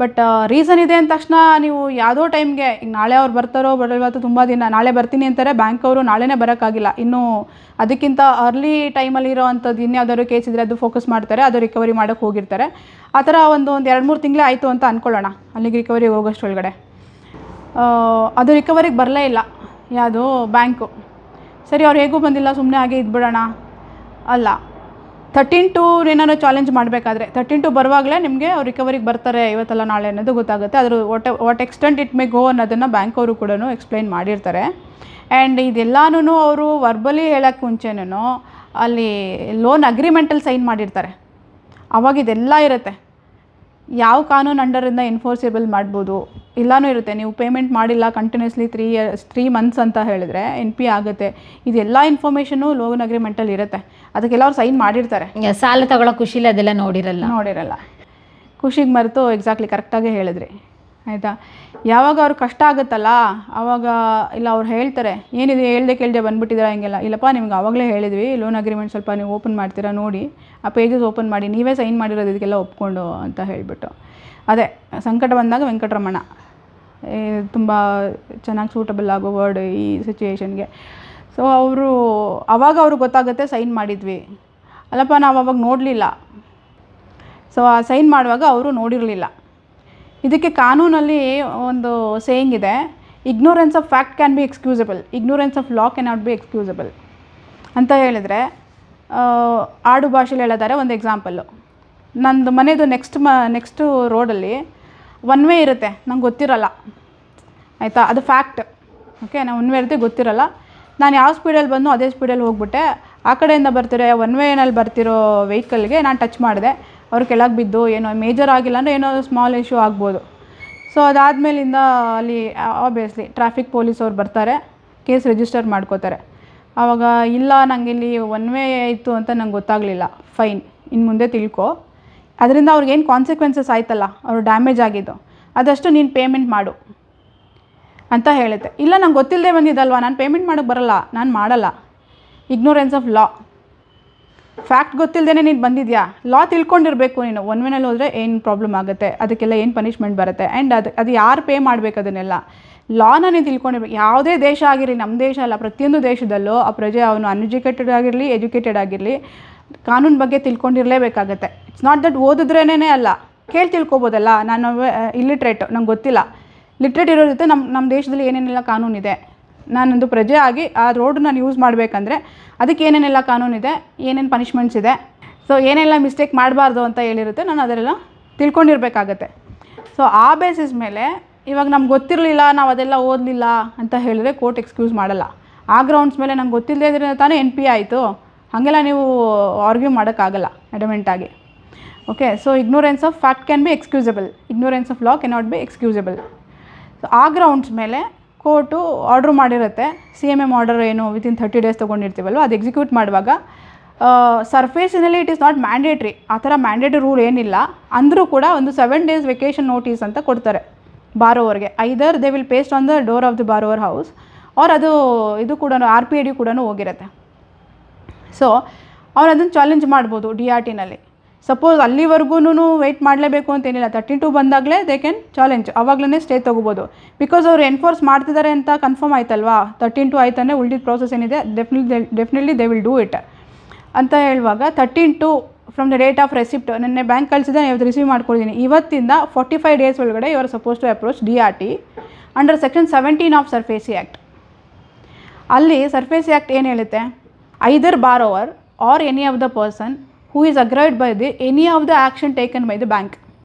ಬಟ್ ರೀಸನ್ ಇದೆ ಅಂದ ತಕ್ಷಣ ನೀವು ಯಾವುದೋ ಟೈಮ್ಗೆ ಈಗ ನಾಳೆ ಅವ್ರು ಬರ್ತಾರೋ ಬರಲ್ವತ್ತು ತುಂಬ ದಿನ, ನಾಳೆ ಬರ್ತೀನಿ ಅಂತಾರೆ ಬ್ಯಾಂಕ್ ಅವರು ನಾಳೆನೇ ಬರೋಕ್ಕಾಗಿಲ್ಲ. ಇನ್ನೂ ಅದಕ್ಕಿಂತ ಅರ್ಲಿ ಟೈಮಲ್ಲಿ ಇರೋ ಅಂಥದ್ದು ಇನ್ಯಾವ್ದಾದ್ರು ಕೇಸ್ ಇದ್ದರೆ ಅದು ಫೋಕಸ್ ಮಾಡ್ತಾರೆ, ಅದು ರಿಕವರಿ ಮಾಡೋಕ್ಕೆ ಹೋಗಿರ್ತಾರೆ. ಆ ಥರ ಒಂದು ಒಂದು ಎರಡು ಮೂರು ತಿಂಗಳೇ ಆಯಿತು ಅಂತ ಅಂದ್ಕೊಳ್ಳೋಣ ಅಲ್ಲಿಗೆ ರಿಕವರಿಗೆ ಹೋಗೋಷ್ಟು ಒಳಗಡೆ. ಅದು ರಿಕವರಿಗೆ ಬರಲೇ ಇಲ್ಲ. ಯಾವುದು ಬ್ಯಾಂಕು ಸರಿ, ಅವ್ರು ಹೇಗೂ ಬಂದಿಲ್ಲ ಸುಮ್ಮನೆ ಹಾಗೆ ಇದ್ಬಿಡೋಣ. ಅಲ್ಲ. ತರ್ಟೀನ್ ಟು ಏನಾದ್ರು ಚಾಲೆಂಜ್ ಮಾಡಬೇಕಾದ್ರೆ ತರ್ಟೀನ್ ಟು ಬರುವಾಗಲೇ ನಿಮಗೆ ಅವ್ರು ರಿಕವರಿಗೆ ಬರ್ತಾರೆ ಇವತ್ತಲ್ಲ, ನಾಳೆ ಅನ್ನೋದು ಗೊತ್ತಾಗುತ್ತೆ. ಅದ್ರ what what extent it may go ಅನ್ನೋದನ್ನು ಬ್ಯಾಂಕ್ ಅವರು ಕೂಡ ಎಕ್ಸ್ಪ್ಲೈನ್ ಮಾಡಿರ್ತಾರೆ. ಆ್ಯಂಡ್ ಇದೆಲ್ಲಾನು ಅವರು ವರ್ಬಲಿ ಹೇಳೋಕ್ಕೆ ಮುಂಚೆನೂ ಅಲ್ಲಿ ಲೋನ್ ಅಗ್ರಿಮೆಂಟಲ್ಲಿ ಸೈನ್ ಮಾಡಿರ್ತಾರೆ. ಅವಾಗ ಇದೆಲ್ಲ ಇರುತ್ತೆ. ಯಾವ ಕಾನೂನು ಅಂಡರಿಂದ ಎನ್ಫೋರ್ಸೇಬಲ್ ಮಾಡ್ಬೋದು? ಎಲ್ಲನೂ ಇರುತ್ತೆ. ನೀವು ಪೇಮೆಂಟ್ ಮಾಡಿಲ್ಲ continuously three years three months ಅಂತ ಹೇಳಿದ್ರೆ ಎನ್ ಪಿ ಆಗುತ್ತೆ. ಇದೆಲ್ಲ ಇನ್ಫಾರ್ಮೇಷನು ಲೋನ್ ಅಗ್ರಿಮೆಂಟಲ್ಲಿ ಇರುತ್ತೆ. ಅದಕ್ಕೆಲ್ಲ ಅವ್ರು ಸೈನ್ ಮಾಡಿರ್ತಾರೆ ಸಾಲ ತಗೊಳ್ಳೋ ಖುಷಿಲಿ ಅದೆಲ್ಲ ನೋಡಿರಲ್ಲ. ನೋಡಿರಲ್ಲ. ಖುಷಿಗೆ ಮರೆತು ಎಕ್ಸಾಕ್ಟ್ಲಿ ಕರೆಕ್ಟಾಗಿ ಹೇಳಿದ್ರಿ. ಆಯಿತಾ? ಯಾವಾಗ ಅವ್ರು ಕಷ್ಟ ಆಗುತ್ತಲ್ಲ ಆವಾಗ ಇಲ್ಲ ಅವ್ರು ಹೇಳ್ತಾರೆ, ಏನಿದೆ ಹೇಳ್ದೆ ಕೇಳ್ದೆ ಬಂದುಬಿಟ್ಟಿದ್ದೀರಾ ಹಿಂಗೆಲ್ಲ. ಇಲ್ಲಪ್ಪ, ನಿಮ್ಗೆ ಆವಾಗಲೇ ಹೇಳಿದ್ವಿ ಲೋನ್ ಅಗ್ರಿಮೆಂಟ್ ಸ್ವಲ್ಪ ನೀವು ಓಪನ್ ಮಾಡ್ತೀರಾ ನೋಡಿ, ಆ ಪೇಜಸ್ ಓಪನ್ ಮಾಡಿ, ನೀವೇ ಸೈನ್ ಮಾಡಿರೋದು ಇದಕ್ಕೆಲ್ಲ ಒಪ್ಕೊಂಡು ಅಂತ ಹೇಳಿಬಿಟ್ಟು. ಅದೇ, ಸಂಕಟ ಬಂದಾಗ ವೆಂಕಟರಮಣ. ತುಂಬ ಚೆನ್ನಾಗಿ ಸೂಟಬಲ್ ಆಗೋ ವರ್ಡ್ ಈ ಸಿಚುಯೇಷನ್ಗೆ ಸೊ ಅವರು, ಅವಾಗ ಅವ್ರಿಗೆ ಗೊತ್ತಾಗುತ್ತೆ ಸೈನ್ ಮಾಡಿದ್ವಿ. ಅಲ್ಲಪ್ಪ, ನಾವು ಅವಾಗ ನೋಡಲಿಲ್ಲ. ಸೊ ಆ ಸೈನ್ ಮಾಡುವಾಗ ಅವರು ನೋಡಿರಲಿಲ್ಲ. ಇದಕ್ಕೆ ಕಾನೂನಲ್ಲಿ ಒಂದು ಸೇಯಿಂಗ್ ಇದೆ ignorance of fact can be excusable ignorance of law can not be excusable ಅಂತ ಹೇಳಿದರೆ ಆಡು ಭಾಷೆಲಿ ಹೇಳೋದಾರೆ ಒಂದು ಎಕ್ಸಾಂಪಲ್ಲು ನಂದು ಮನೆಯದು ನೆಕ್ಸ್ಟ್ ಮ ನೆಕ್ಸ್ಟು ರೋಡಲ್ಲಿ ಒನ್ ವೇ ಇರುತ್ತೆ, ನಂಗೆ ಗೊತ್ತಿರಲ್ಲ. ಆಯಿತಾ? ಅದು ಫ್ಯಾಕ್ಟ್ ಓಕೆ ನಾನು ಒನ್ ವೇ ಇರುತ್ತೆ, ಗೊತ್ತಿರಲ್ಲ. ನಾನು ಯಾವ ಸ್ಪೀಡಲ್ಲಿ ಬಂದು ಅದೇ ಸ್ಪೀಡಲ್ಲಿ ಹೋಗ್ಬಿಟ್ಟೆ. ಆ ಕಡೆಯಿಂದ ಬರ್ತಿರೋ ಒನ್ ವೇನಲ್ಲಿ ಬರ್ತಿರೋ ವೆಹಿಕಲ್ಗೆ ನಾನು ಟಚ್ ಮಾಡಿದೆ. ಅವ್ರು ಕೆಳಗೆ ಬಿದ್ದು ಏನೋ ಮೇಜರ್ ಆಗಿಲ್ಲ ಅಂದರೆ ಏನೋ ಸ್ಮಾಲ್ ಇಶ್ಯೂ ಆಗ್ಬೋದು. ಸೊ ಅದಾದಮೇಲಿಂದ ಅಲ್ಲಿ ಆಬ್ವಿಯಸ್ಲಿ ಟ್ರಾಫಿಕ್ ಪೊಲೀಸ್ ಅವ್ರು ಬರ್ತಾರೆ ಕೇಸ್ ರಿಜಿಸ್ಟರ್ ಮಾಡ್ಕೋತಾರೆ. ಆವಾಗ ಇಲ್ಲ ನನಗೆ ಇಲ್ಲಿ ಒನ್ ವೇ ಇತ್ತು ಅಂತ ನಂಗೆ ಗೊತ್ತಾಗಲಿಲ್ಲ. ಫೈನ್ ಇನ್ನು ಮುಂದೆ ತಿಳ್ಕೊ. ಅದರಿಂದ ಅವ್ರಿಗೇನು ಕಾನ್ಸಿಕ್ವೆನ್ಸಸ್ ಆಯ್ತಲ್ಲ, ಅವರು ಡ್ಯಾಮೇಜ್ ಆಗಿದ್ದು. ಅದಷ್ಟು ನೀನು ಪೇಮೆಂಟ್ ಮಾಡು ಅಂತ ಹೇಳುತ್ತೆ. ಇಲ್ಲ, ನಂಗೆ ಗೊತ್ತಿಲ್ಲದೆ ಬಂದಿದ್ದಲ್ವಾ? ನಾನು ಪೇಮೆಂಟ್ ಮಾಡೋಕ್ಕೆ ಬರಲ್ಲ, ನಾನು ಮಾಡಲ್ಲ. ಇಗ್ನೋರೆನ್ಸ್ ಆಫ್ ಲಾ ಫ್ಯಾಕ್ಟ್ ಗೊತ್ತಿಲ್ಲದೇ ನೀನು ಬಂದಿದ್ಯಾ? ಲಾ ತಿಳ್ಕೊಂಡಿರಬೇಕು ನೀನು. ಒನ್ ವೇನಲ್ಲಿ ಹೋದರೆ ಏನು ಪ್ರಾಬ್ಲಮ್ ಆಗುತ್ತೆ? ಅದಕ್ಕೆಲ್ಲ ಏನು ಪನಿಷ್ಮೆಂಟ್ ಬರುತ್ತೆ? ಆ್ಯಂಡ್ ಅದು ಅದು ಯಾರು ಪೇ ಮಾಡಬೇಕು ಅದನ್ನೆಲ್ಲ? ಲಾನ ನೀನು ತಿಳ್ಕೊಂಡಿರ್ಬೇಕು. ಯಾವುದೇ ದೇಶ ಆಗಿರಲಿ ನಮ್ಮ ದೇಶ ಅಲ್ಲ, ಪ್ರತಿಯೊಂದು ದೇಶದಲ್ಲೂ ಆ ಪ್ರಜೆ ಅವನು ಅನ್ಎಜುಕೇಟೆಡ್ ಆಗಿರಲಿ ಎಜುಕೇಟೆಡ್ ಆಗಿರಲಿ, ಕಾನೂನು ಬಗ್ಗೆ ತಿಳ್ಕೊಂಡಿರಲೇಬೇಕಾಗತ್ತೆ. ಇಟ್ಸ್ ನಾಟ್ ದಟ್ ಓದಿದ್ರೇನೇ ಅಲ್ಲ. ಕೇಳಿ ತಿಳ್ಕೊಬೋದಲ್ಲ. ನಾನು ಇಲ್ಲಿಟ್ರೇಟ್ ನಂಗೆ ಗೊತ್ತಿಲ್ಲ. ಲಿಟ್ರೇಟ್ ಇರೋ ಜೊತೆ ನಮ್ಮ ನಮ್ಮ ದೇಶದಲ್ಲಿ ಏನೇನೆಲ್ಲ ಕಾನೂನಿದೆ ನಾನೊಂದು ಪ್ರಜೆ ಆಗಿ ಆ ರೋಡ್ ನಾನು ಯೂಸ್ ಮಾಡಬೇಕಂದ್ರೆ ಅದಕ್ಕೆ ಏನೇನೆಲ್ಲ ಕಾನೂನಿದೆ ಏನೇನು ಪನಿಷ್ಮೆಂಟ್ಸ್ ಇದೆ. ಸೊ ಏನೆಲ್ಲ ಮಿಸ್ಟೇಕ್ ಮಾಡಬಾರ್ದು ಅಂತ ಹೇಳಿರುತ್ತೆ, ನಾನು ಅದೆಲ್ಲ ತಿಳ್ಕೊಂಡಿರಬೇಕಾಗತ್ತೆ. ಸೊ ಆ ಬೇಸಿಸ್ ಮೇಲೆ ಇವಾಗ ನಮ್ಗೆ ಗೊತ್ತಿರಲಿಲ್ಲ, ನಾವು ಅದೆಲ್ಲ ಓದಲಿಲ್ಲ ಅಂತ ಹೇಳಿದ್ರೆ ಕೋರ್ಟ್ ಎಕ್ಸ್ಕ್ಯೂಸ್ ಮಾಡಲ್ಲ. ಆ ಗ್ರೌಂಡ್ಸ್ ಮೇಲೆ ನಂಗೆ ಗೊತ್ತಿಲ್ಲದೆ ಇದ್ರೆ ತಾನೇ ಎನ್ ಪಿ ಆಯಿತು. ಹಾಗೆಲ್ಲ ನೀವು ಆರ್ಗ್ಯೂ ಮಾಡೋಕ್ಕಾಗಲ್ಲ ಅಡಮೆಂಟಾಗಿ okay so ignorance of fact can be excusable ignorance of law cannot be excusable so ಆ ಗ್ರೌಂಡ್ಸ್ ಮೇಲೆ ಕೋರ್ಟು ಆರ್ಡ್ರ್ ಮಾಡಿರುತ್ತೆ. ಸಿ ಎಂ ಎಂ ಆರ್ಡರ್ ಏನು ವಿತಿನ್ ಥರ್ಟಿ ಡೇಸ್ ತೊಗೊಂಡಿರ್ತೀವಲ್ವ? ಅದು ಎಕ್ಸಿಕ್ಯೂಟ್ ಮಾಡುವಾಗ ಸರ್ಫೇಸಿನಲ್ಲಿ ಇಟ್ ಈಸ್ ನಾಟ್ ಮ್ಯಾಂಡೇಟ್ರಿ ಆ ಥರ ಮ್ಯಾಂಡೇಟ್ರಿ ರೂಲ್ ಏನಿಲ್ಲ. ಅಂದರೂ ಕೂಡ ಒಂದು ಸೆವೆನ್ ಡೇಸ್ ವೆಕೇಷನ್ ನೋಟಿಸ್ ಅಂತ ಕೊಡ್ತಾರೆ ಬಾರೋವರ್ಗೆ. Either they will paste on the door of the borrower house ಅವ್ರು ಅದು, ಇದು ಕೂಡ ಆರ್ ಪಿ ಐ ಡಿ ಕೂಡ ಹೋಗಿರುತ್ತೆ. ಸೊ ಅವ್ರು ಅದನ್ನು ಚಾಲೆಂಜ್ ಮಾಡ್ಬೋದು ಡಿ ಆರ್ ಟಿನಲ್ಲಿ ಸಪೋಸ್ ಅಲ್ಲಿವರೆಗೂ ವೆಯ್ಟ್ ಮಾಡಲೇಬೇಕು ಅಂತೇನಿಲ್ಲ. ತರ್ಟಿ ಟು ಬಂದಾಗಲೇ ದೇ ಕ್ಯಾನ್ ಚಾಲೆಂಜ್ ಅವಾಗಲೇ ಸ್ಟೇ ತೊಗೋಬೋದು. ಬಿಕಾಸ್ ಅವರು ಎನ್ಫೋರ್ಸ್ ಮಾಡ್ತಿದ್ದಾರೆ ಅಂತ ಕನ್ಫರ್ಮ್ ಆಯ್ತಲ್ವಾ? ತರ್ಟೀನ್ ಟು ಆಯ್ತಾನೆ ಉಳಿದಿದ್ದ ಪ್ರೋಸೆಸ್ ಏನಿದೆ? Definitely definitely they will do it ಅಂತ ಹೇಳುವಾಗ thirteen two from the date of receipt ನಿನ್ನೆ ಬ್ಯಾಂಕ್ ಕಳಿಸಿದೆ ಇವತ್ತು ರಿಸೀವ್ ಮಾಡ್ಕೊಳ್ತೀನಿ ಇವತ್ತಿಂದ ಫಾರ್ಟಿ ಫೈವ್ ಡೇಸ್ ಒಳಗಡೆ are suppose to approach D R T under section seventeen of SARFAESI act ಅಲ್ಲಿ SARFAESI act ಏನು ಹೇಳುತ್ತೆ? Either borrower or any of the person who is aggrieved by the any of the action taken by the bank.